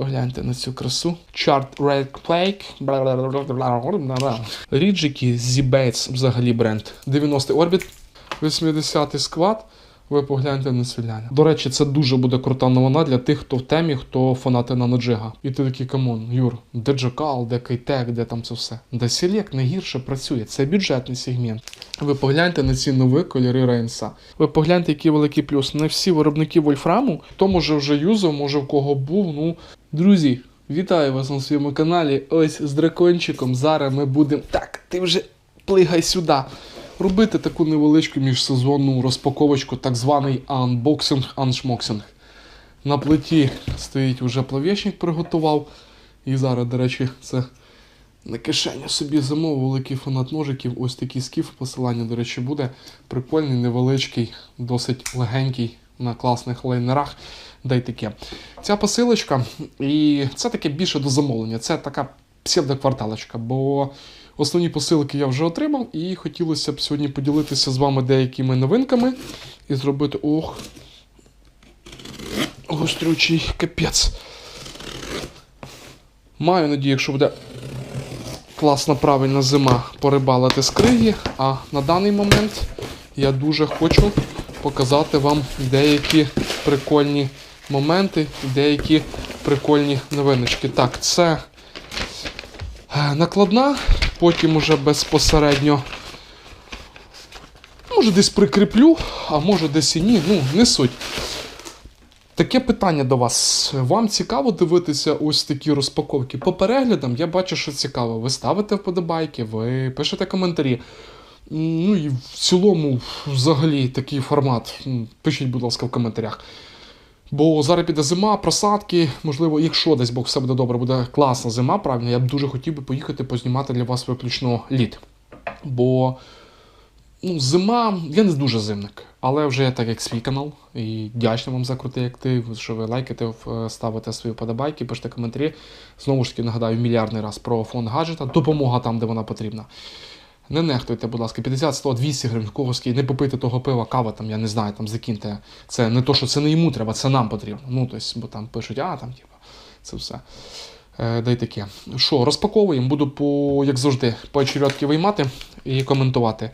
Погляньте на цю красу. Chart Red Plague. Ріджики Zbates взагалі бренд. 90 орбіт, 80 склад. Ви погляньте на селяня. До речі, це дуже буде крута новина для тих, хто в темі, хто фанати на наноджига. І ти такий камон, Юр, де Джакал, де Кейтек, де там це все. Де Селек не гірше працює. Це бюджетний сегмент. Ви погляньте на ці нові кольори Рейнса. Ви погляньте, який великий плюс. Не всі виробники вольфраму, хто може вже юзав, може в кого був. Ну, друзі, вітаю вас на своєму каналі. Ось з дракончиком. Зараз ми будемо. Так, ти вже плигай сюди. Робити таку невеличку міжсезонну розпаковочку, так званий анбоксинг, аншмоксинг. На плиті стоїть вже плав'ячник, приготував. І зараз, до речі, це на кишеню собі замовив великий фанат ножиків. Ось такий скіф. Посилання, до речі, буде. Прикольний, невеличкий, досить легенький на класних лайнерах. Дай таке. Ця посилочка, і це таке більше до замовлення. Це така псевдокварталочка, бо основні посилки я вже отримав, і хотілося б сьогодні поділитися з вами деякими новинками і зробити. Ох. Гострючий капець. Маю надію, якщо буде класна правильна зима порибалити з криги. А на даний момент я дуже хочу показати вам деякі прикольні моменти, деякі прикольні новиночки. Так, це е, накладна, потім уже безпосередньо. Може, десь прикріплю, а може десь і ні. Ну, не суть. Таке питання до вас. Вам цікаво дивитися ось такі розпаковки? По переглядам я бачу, що цікаво. Ви ставите вподобайки, ви пишете коментарі. Ну і в цілому, взагалі, такий формат. Пишіть, будь ласка, в коментарях. Бо зараз піде зима, просадки, можливо, якщо десь Бог все буде добре, буде класна зима, правильно, я б дуже хотів би поїхати познімати для вас виключно літ. Бо ну, зима, я не дуже зимник, але вже так як свій канал. І вдячний вам за крутий актив, що ви лайкаєте, ставите свої подобайки, пишете коментарі. Знову ж таки, нагадаю, мільярдний раз про фонд гаджета, допомога там, де вона потрібна. Не нехтуйте, будь ласка, 50, 100, 200 гривень когось, не попийте того пива, кава, там, я не знаю, там закиньте. Це не то, що це не йому треба, це нам потрібно. Ну, тобто, бо там пишуть, а там, типу, це все. Е, дай таке. Що, розпаковуємо, буду по, як завжди, по очередки виймати і коментувати.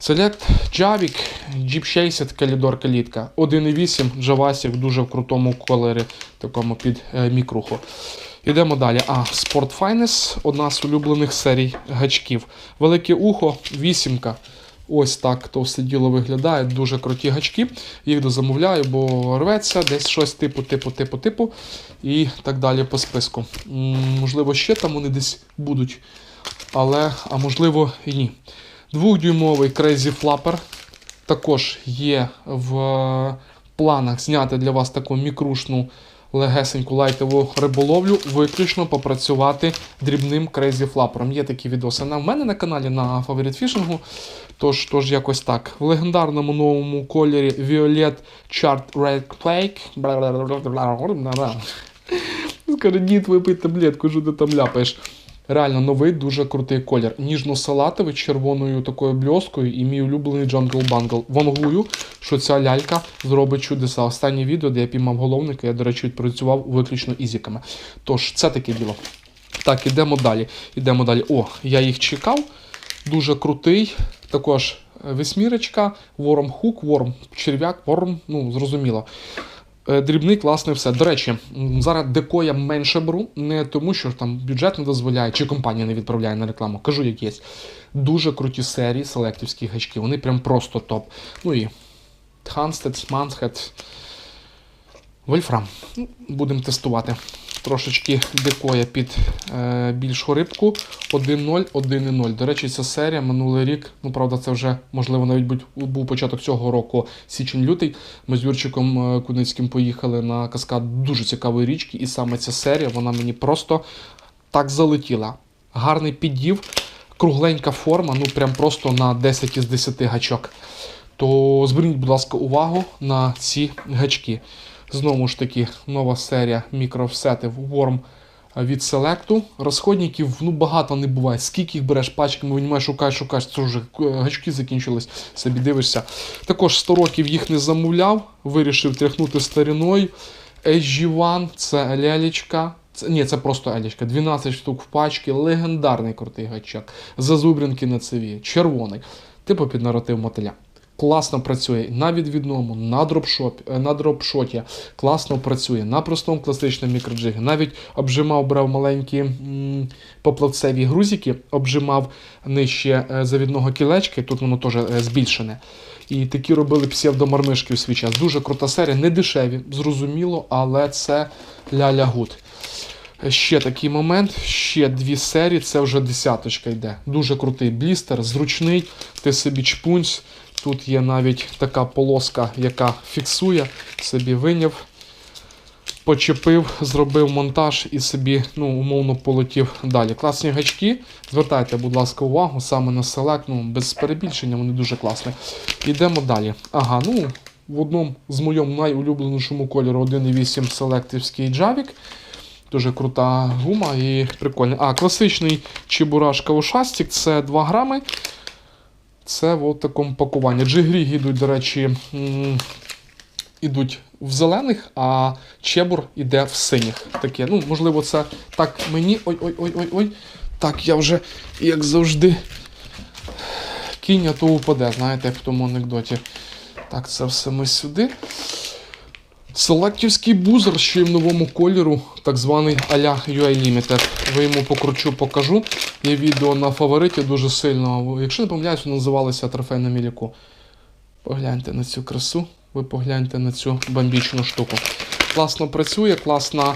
Select Javik, Jeep 60, калідор калітка. 1.8 Javasik дуже в крутому кольорі, такому під е, мікруху. Йдемо далі. А, Sport Finest, одна з улюблених серій гачків. Велике ухо, вісімка. Ось так то все діло виглядає. Дуже круті гачки. Їх дозамовляю, бо рветься десь щось типу, типу, типу, типу. І так далі по списку. Можливо, ще там вони десь будуть. Але, а можливо, і ні. Двохдюймовий Crazy Flapper також є в е, планах зняти для вас таку мікрушну легесеньку лайтову риболовлю, виключно попрацювати дрібним крейзі флапером. Є такі відоси на в мене на каналі на Favorite Fishing. Тож, тож якось так. В легендарному новому кольорі Violet Chart Red Plague. Скажи, дід, випий таблетку, що ти там ляпаєш. Реально новий, дуже крутий колір. Ніжно-салатовий, червоною такою бльоскою і мій улюблений Jungle Bungle. Вангую, що ця лялька зробить чудеса. Останнє відео, де я піймав головника, я, до речі, відпрацював виключно ізіками. Тож, це таке діло. Так, ідемо далі. Ідемо далі. О, я їх чекав. Дуже крутий. Також е, восьмірочка, Worm Hook, Worm, черв'як, Worm, ну, зрозуміло. Е, Дрібний, класний, все. До речі, зараз деко я менше беру, не тому, що там бюджет не дозволяє, чи компанія не відправляє на рекламу. Кажу, як є. Дуже круті серії селектівські гачки. Вони прям просто топ. Ну і Ханстед, Мансхед, Вольфрам. Будемо тестувати. Трошечки декоя під е, більшу рибку. 1.0, 1.0. До речі, ця серія минулий рік, ну правда, це вже можливо навіть будь, був початок цього року, січень-лютий. Ми з Юрчиком е, Куницьким поїхали на каскад дуже цікавої річки, і саме ця серія вона мені просто так залетіла. Гарний піддів, кругленька форма, ну прям просто на 10 із 10 гачок. То зверніть, будь ласка, увагу на ці гачки. Знову ж таки, нова серія мікрофсетів Worm від Selectu. Розходників ну, багато не буває. Скільки їх береш пачками, винімаєш, шукаєш, шукаєш, це вже е, гачки закінчились, собі дивишся. Також 100 років їх не замовляв, вирішив тряхнути старіною. SG-1, це лялечка. Це, ні, це просто елічка. 12 штук в пачці, легендарний крутий гачок. Зазубринки на цеві, червоний. Типу під наратив мотиля. Класно працює на відвідному, на дропшоп, е, на дропшоті. Класно працює на простому класичному мікроджигі. Навіть обжимав, брав маленькі м, поплавцеві грузики, обжимав нижче е, завідного кілечки, тут воно теж е, збільшене. І такі робили псевдомармишки у свій час. Дуже крута серія, не дешеві, зрозуміло, але це ля-ля гуд. Ще такий момент, ще дві серії, це вже десяточка йде. Дуже крутий блістер, зручний, ти собі чпунсь. Тут є навіть така полоска, яка фіксує, собі виняв, почепив, зробив монтаж і собі ну, умовно полетів далі. Класні гачки. Звертайте, будь ласка, увагу саме на селект, ну, без перебільшення, вони дуже класні. Йдемо далі. Ага, ну, в одному з моєму найулюбленішому кольору 1.8 селективський джавік. Дуже крута гума і прикольна. А, класичний чебурашка ушастик це 2 грами. Це в такому пакуванні. Джигрі йдуть, до речі, м, ідуть в зелених, а чебур іде в синіх. Таке. Ну, можливо, це так мені. Ой-ой-ой-ой-ой. Так, я вже, як завжди, кінь, то упаде, знаєте, як в тому анекдоті. Так, це все ми сюди. Селектівський бузер ще й в новому кольору, так званий а-ля UI Limited. Ви йому покручу, покажу. Є відео на фавориті дуже сильно. Якщо не помиляюсь, воно називалося Трофей на міліку. Погляньте на цю красу, ви погляньте на цю бомбічну штуку. Класно працює, класна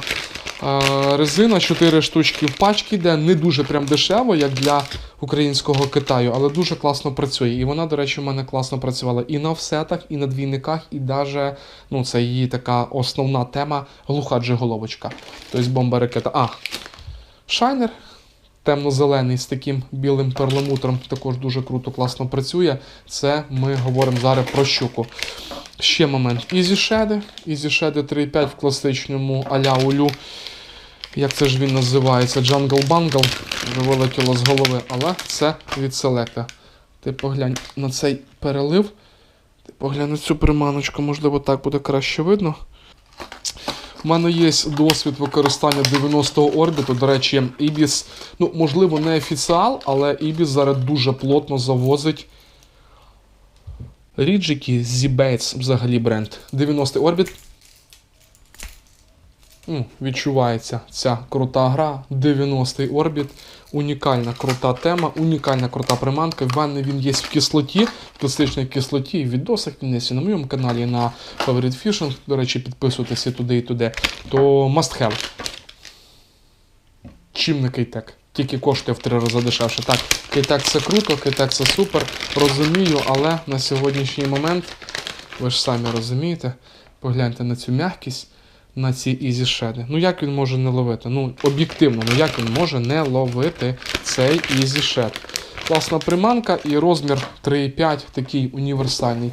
е, резина, 4 штучки в пачці йде. Не дуже прям дешево, як для українського Китаю, але дуже класно працює. І вона, до речі, в мене класно працювала і на офсетах, і на двійниках, і даже, ну, це її така основна тема глуха джиголовочка. Тобто бомба ракета. А, шайнер. Темно-зелений з таким білим перламутром також дуже круто, класно працює. Це ми говоримо зараз про щуку. Ще момент. Easy Shade 3.5 в класичному а-ля улю. Як це ж він називається? Jungle Bungle. Вже вилетіло з голови, але це від селекта. Ти поглянь на цей перелив. Ти поглянь на цю приманочку, можливо, так буде краще видно. У мене є досвід використання 90-го орбіту. До речі, Ібіс, ну, можливо, не офіціал, але Ібіс зараз дуже плотно завозить ріджики Зібейтс, взагалі бренд. 90-й орбіт. Ну, відчувається ця крута гра. 90-й орбіт. Унікальна крута тема, унікальна крута приманка. В мене він є в кислоті, в класичній кислоті, в відосах він є на моєму каналі на Favorite Fishing. До речі, підписуйтесь туди, і туди. То must have. Чим не кейтек? Тільки коштує в три рази дешевше. Так, кейтек це круто, кейтек це супер. Розумію, але на сьогоднішній момент, ви ж самі розумієте, погляньте на цю м'якість на ці ізі шеди. Ну як він може не ловити? Ну, об'єктивно, ну як він може не ловити цей ізі шед? Класна приманка і розмір 3,5, такий універсальний.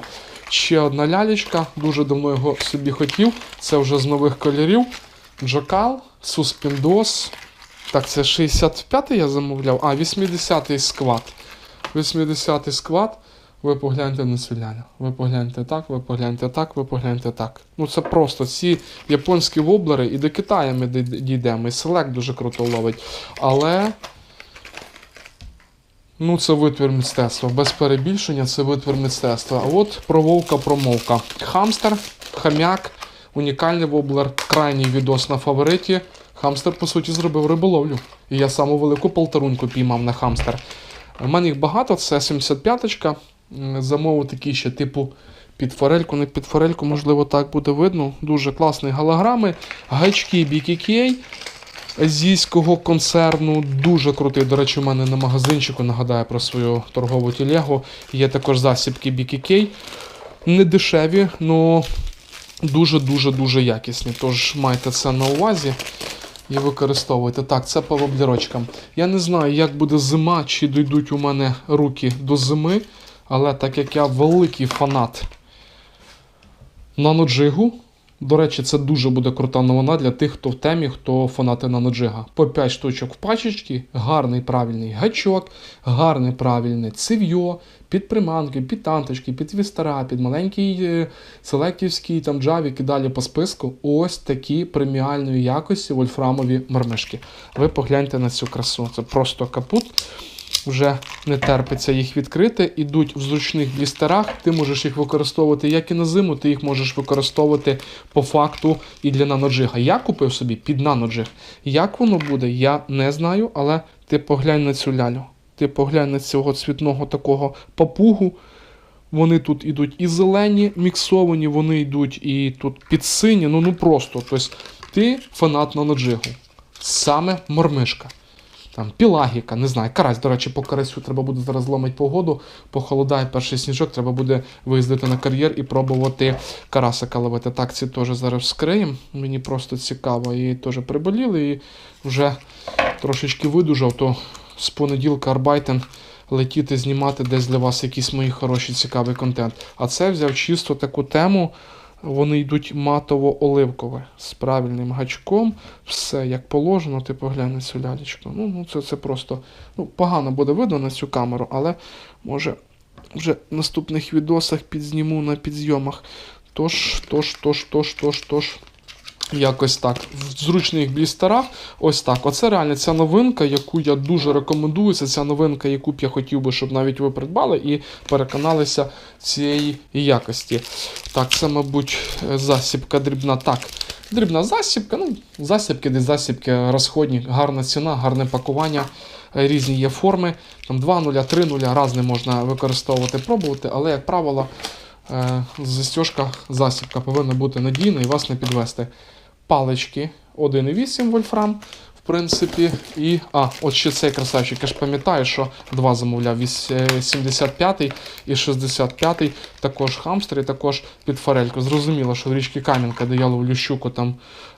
Ще одна лялечка, дуже давно його собі хотів. Це вже з нових кольорів. Джокал, Суспіндос. Так, це 65-й я замовляв. А, 80-й сквад. 80-й сквад. Ви погляньте на цю. Ви погляньте так, ви погляньте так, ви погляньте так. Ну це просто ці японські воблери і до Китаю ми дійдемо. І селект дуже круто ловить. Але. Ну, це витвір мистецтва. Без перебільшення це витвір мистецтва. А от про вовка промовка. Хамстер, хам'як, унікальний воблер, крайній відос на фавориті. Хамстер, по суті, зробив риболовлю. І я саму велику полторуньку піймав на хамстер. У мене їх багато, це 75-ка. М, Замовив такі ще типу під форельку, не під форельку, можливо, так буде видно. Дуже класні голограми. Гачки BKK азійського концерну. Дуже крутий. До речі, у мене на магазинчику нагадаю про свою торгову тілегу. Є також засібки BKK. Не дешеві, але дуже-дуже-дуже якісні. Тож майте це на увазі і використовуйте. Так, це по воблерочкам. Я не знаю, як буде зима, чи дійдуть у мене руки до зими, але так як я великий фанат наноджигу, До речі, це дуже буде крута новина для тих, хто в темі, хто фанати наноджига. По 5 штучок в пачечці, гарний правильний гачок, гарне правильне цив'йо, під приманки, під танточки, під вістера, під маленький е, селектівський там джавік і далі по списку. Ось такі преміальної якості вольфрамові мармишки. Ви погляньте на цю красу. Це просто капут. Вже не терпиться їх відкрити, ідуть в зручних блістерах. Ти можеш їх використовувати як і на зиму, ти їх можеш використовувати по факту і для наноджига. Я купив собі під наноджиг. Як воно буде, я не знаю, але ти поглянь на цю лялю. Ти поглянь на цього цвітного такого папугу. Вони тут ідуть і зелені, міксовані, вони йдуть і тут під сині. Ну ну просто. Тобто ти фанат наноджигу. Саме мормишка. Там пілагіка, не знаю, карась, до речі, по карасю треба буде зараз зломити погоду, похолодає перший сніжок, треба буде виїздити на кар'єр і пробувати карасика ловити. Так, ці теж зараз вскриємо. Мені просто цікаво. І теж приболіли, і вже трошечки видужав, то з понеділка Арбайтен летіти, знімати десь для вас якийсь мої хороший цікавий контент. А це взяв чисто таку тему. Вони йдуть матово-оливкове з правильним гачком, все як положено, ти поглянь на цю лялечку. Ну, ну це, це просто ну, погано буде видно на цю камеру, але може вже в наступних відосах підзніму на підзйомах. Тож, тож, тож, тож, тож, тож. Якось так. В зручних блістерах. Ось так. Оце реально ця новинка, яку я дуже рекомендую. Це ця новинка, яку б я хотів би, щоб навіть ви придбали і переконалися цієї якості. Так, це, мабуть, засібка дрібна. Так, дрібна засібка. Ну, засібки, десь засібки розходні, гарна ціна, гарне пакування. Різні є форми. Там 2 нуля, 3 нуля, різне можна використовувати, пробувати, але, як правило, е, застіжка, засібка повинна бути надійна і вас не підвести. Палички 1,8 вольфрам, принципі. І, а, от ще цей красавчик, я ж пам'ятаю, що два замовляв, вісь- е, 75 і 65 також хамстер і також під форельку. Зрозуміло, що в річці Кам'янка, де я ловлю щуку, там,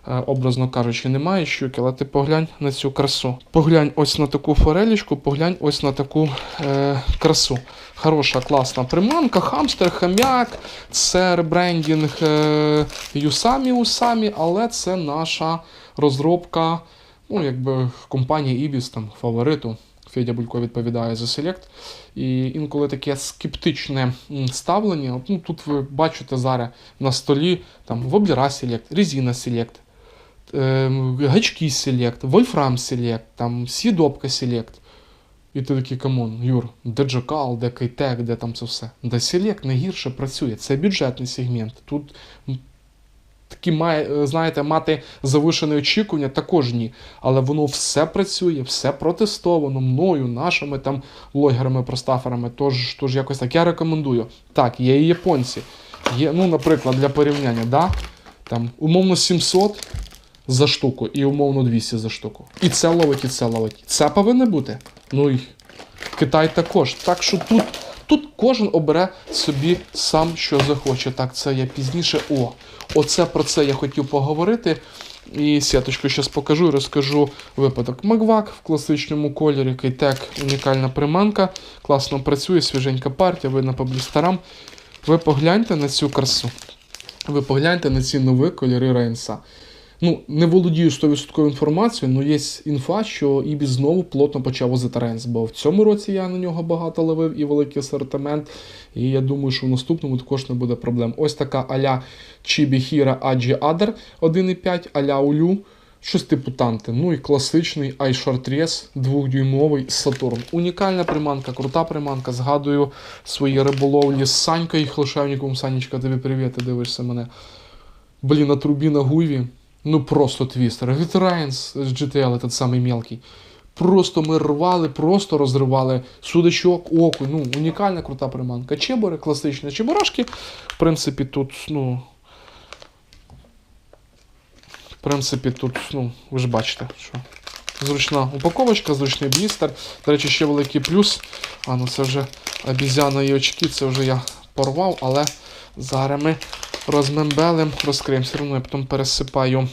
е, образно кажучи, немає щуки, але ти поглянь на цю красу. Поглянь ось на таку форелічку, поглянь ось на таку е, красу. Хороша, класна приманка, хамстер, хам'як, це ребрендінг е, Юсамі Усамі, але це наша розробка, ну, якби компанії Ibis, там, фавориту. Федя Булько відповідає за Select. І інколи таке скептичне ставлення. Ну, тут ви бачите зараз на столі там воблера резина Select, е, гачки Select, Вольфрам Select, там сідобка Select. І ти такий камон, Юр, де Джокал, де Кейтек, де там це все. Де Select не гірше працює. Це бюджетний сегмент. Тут такі має, е, знаєте, мати завишене очікування також ні. Але воно все працює, все протестовано мною, нашими там блогерами, простаферами. Тож, тож якось так я рекомендую. Так, є і японці. Є, ну, наприклад, для порівняння, да? там, умовно 700 за штуку і умовно 200 за штуку. І це ловить, і це ловить. Це повинно бути. Ну і Китай також. Так що тут, тут кожен обере собі сам, що захоче. Так, це я пізніше. О, оце про це я хотів поговорити. І сіточку зараз покажу і розкажу випадок. Магвак в класичному кольорі, Кейтек, унікальна приманка. Класно працює, свіженька партія, видно по блістерам. Ви погляньте на цю красу. Ви погляньте на ці нові кольори Рейнса. Ну, не володію 100% інформацією, але є інфа, що Ібі знову плотно почав возити Рейнс, бо в цьому році я на нього багато ловив і великий асортимент. І я думаю, що в наступному також не буде проблем. Ось така аля Chibihira Aji Adder 1.5, аля Улю. Щось типу танти. Ну і класичний iShort 2-дюймовий Сатурн. Унікальна приманка, крута приманка. Згадую свої риболовлі з Санькою Хлишевніковим. Санечка, тобі привіт, ти дивишся мене. Блін, на трубі на гуйві. Ну просто твістер. Від Райнс з GTL, этот самий мелкий. Просто ми рвали, просто розривали судачок, окунь. Ну, унікальна крута приманка. Чебори, класичні чебурашки. В принципі, тут, ну. В принципі, тут, ну, ви ж бачите, що. Зручна упаковочка, зручний блістер. До речі, ще великий плюс. А, ну це вже обізяна і очки, це вже я порвав, але зараз ми розмембелем, розкриємо. Все одно я потім пересипаю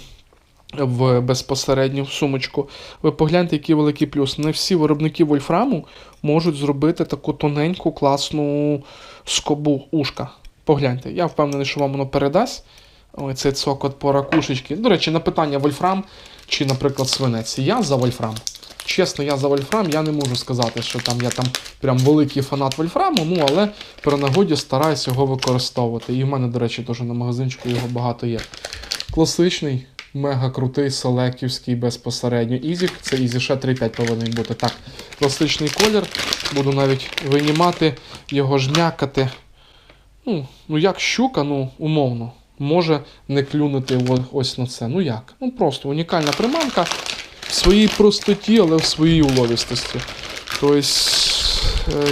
в безпосередню сумочку. Ви погляньте, який великий плюс. Не всі виробники вольфраму можуть зробити таку тоненьку, класну скобу ушка. Погляньте, я впевнений, що вам воно передасть. Ой, цей цокот по ракушечки. До речі, на питання Вольфрам чи, наприклад, свинець. Я за Вольфрам. Чесно, я за Вольфрам, я не можу сказати, що там я там прям великий фанат Вольфраму, ну але при нагоді стараюся його використовувати. І в мене, до речі, теж на магазинчику його багато є. Класичний, мега крутий, селеківський безпосередньо. Ізік, це Ізі ще 3.5 повинен бути. Так, класичний колір. Буду навіть винімати, його жмякати. Ну, ну як щука, ну, умовно, може не клюнути ось на це. Ну як? Ну просто унікальна приманка в своїй простоті, але в своїй уловістості. Тобто, е,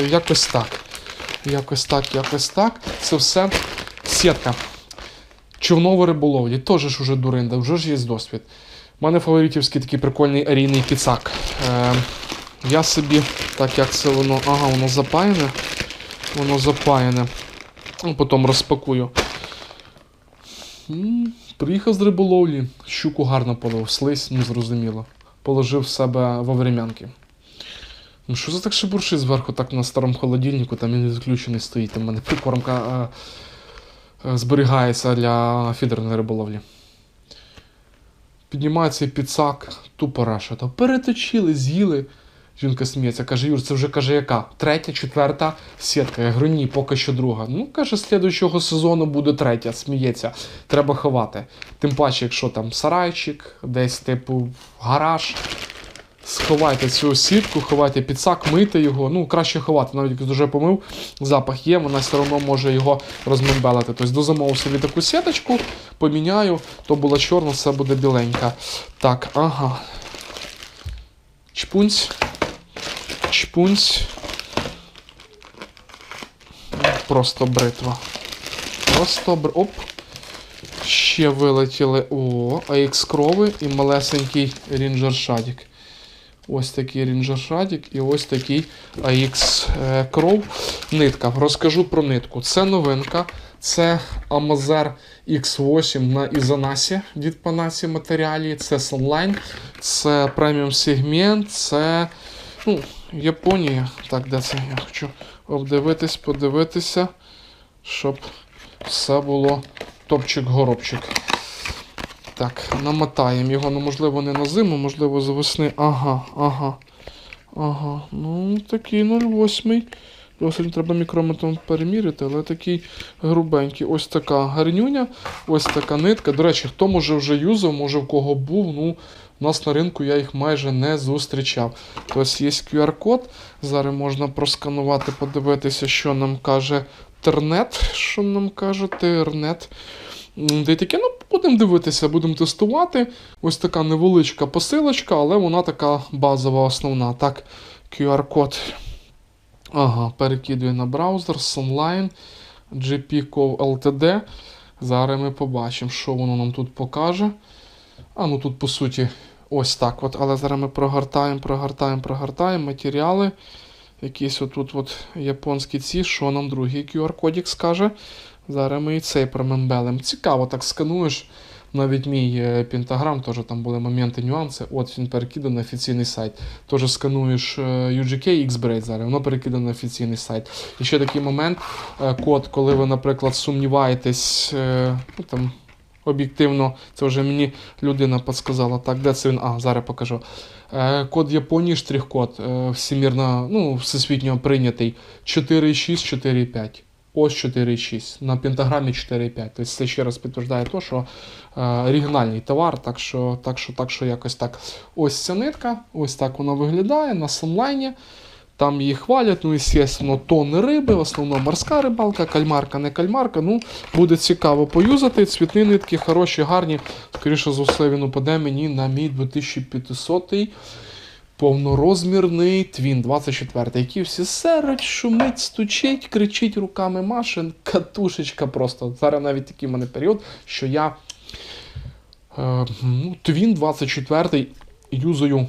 якось так. Якось так, якось так. Це все сітка. Човнова риболовлі, теж ж уже дуринда, вже ж є досвід. У мене фаворитівський такий прикольний арійний піцак. Е, я собі, так як це воно, ага, воно запаяне. Воно запаяне. Ну, Потім розпакую. М, Приїхав з риболовлі, щуку гарно полив, слизь, ну зрозуміло. Положив в себе во времянки. Ну що за так шебуршить зверху, так на старому холодильнику, там він відключений стоїть. Там в мене прикормка е, е, зберігається для фідерної риболовлі. Піднімається підсак, тупо решета. Переточили, з'їли. Жінка сміється, каже, Юр, це вже каже, яка? Третя, четверта сітка. Я говорю, ні, поки що друга. Ну, каже, слідуючого сезону буде третя, сміється. Треба ховати. Тим паче, якщо там сарайчик, десь, типу, гараж. Сховайте цю сітку, ховайте підсак, мийте його. Ну, краще ховати, навіть якщо дуже помив, запах є, вона все одно може його розмембелити. Тобто дозамовив собі таку сіточку, поміняю, то була чорна, все буде біленька. Так, ага. Чпунць. Чпунць. Просто бритва. Просто бр... Оп. Ще вилетіли. О, AX крови і малесенький рінджер шадік. Ось такий рінджер шадік і ось такий AX е, кров. Нитка. Розкажу про нитку. Це новинка. Це Amazar X8 на Ізанасі від Panassi матеріалі. Це Sunline, це преміум сегмент, це ну, Японія. Так, де це? Я хочу обдивитись, подивитися, щоб все було топчик-горобчик. Так, намотаємо його, ну, можливо, не на зиму, можливо, з весни. Ага, ага. Ага. Ну, такий 0,8. Досить треба мікрометром переміряти, але такий грубенький. Ось така гарнюня, ось така нитка. До речі, хто може вже юзав, може в кого був. Ну, у нас на ринку я їх майже не зустрічав. Тобто є QR-код. Зараз можна просканувати, подивитися, що нам каже Тернет. Що нам каже Тернет. Й таке, ну, будемо дивитися, будемо тестувати. Ось така невеличка посилочка, але вона така базова, основна. Так, QR-код. Ага, перекидує на браузер, Sunline, GP-Cov LTD. Зараз ми побачимо, що воно нам тут покаже. А, ну тут, по суті, ось так от. Але зараз ми прогортаємо, прогортаємо, прогортаємо матеріали. Якісь отут от японські ці, що нам другий QR-кодік скаже. Зараз ми і цей промембелем. Цікаво, так скануєш. Навіть мій пентаграм, теж там були моменти, нюанси. От він перекиданий на офіційний сайт. Теж скануєш е, UGK X-Braid зараз, воно перекидане на офіційний сайт. І ще такий момент, е, код, коли ви, наприклад, сумніваєтесь, е, ну, там, об'єктивно, це вже мені людина підсказала. Так, де це він? А, зараз покажу. Е, Код Японії, штрих-код, е, всемірно, ну, всесвітньо прийнятий 4.6, 4.5. Ось 4.6. На пентаграмі 4.5. Тобто це ще раз підтверждає те, що е, оригінальний товар, так що, так, що, так що якось так. Ось ця нитка, ось так вона виглядає на сонлайні. Там її хвалять, ну, звісно, тони риби, в основному морська рибалка, кальмарка, не кальмарка. Ну, буде цікаво поюзати. Цвітні нитки хороші, гарні. Скоріше за все, він упаде мені на мій 2500 повнорозмірний твін 24, який всі серуть, шумить, стучить, кричить руками машин, катушечка просто. Зараз навіть такий в мене період, що я е, ну, твін 24 юзаю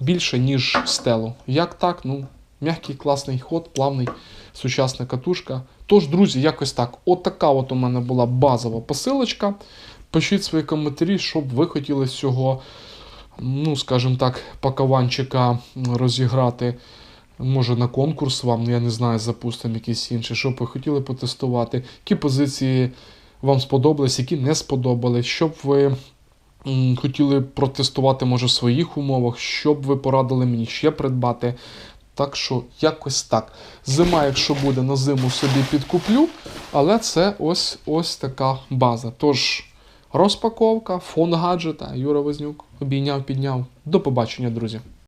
більше, ніж стелу. Як так? Ну, м'який, класний ход, плавний, сучасна катушка. Тож, друзі, якось так. От така от у мене була базова посилочка. Пишіть свої коментарі, що б ви хотіли з цього, ну, скажімо так, пакованчика розіграти. Може на конкурс вам, ну, я не знаю, запустимо якийсь інший, що б ви хотіли потестувати, які позиції вам сподобались, які не сподобались, щоб ви хотіли протестувати, може, в своїх умовах, щоб ви порадили мені ще придбати. Так що якось так. Зима, якщо буде на зиму, собі підкуплю, але це ось ось така база. Тож, розпаковка, фон гаджета. Юра Вознюк обійняв, підняв. До побачення, друзі.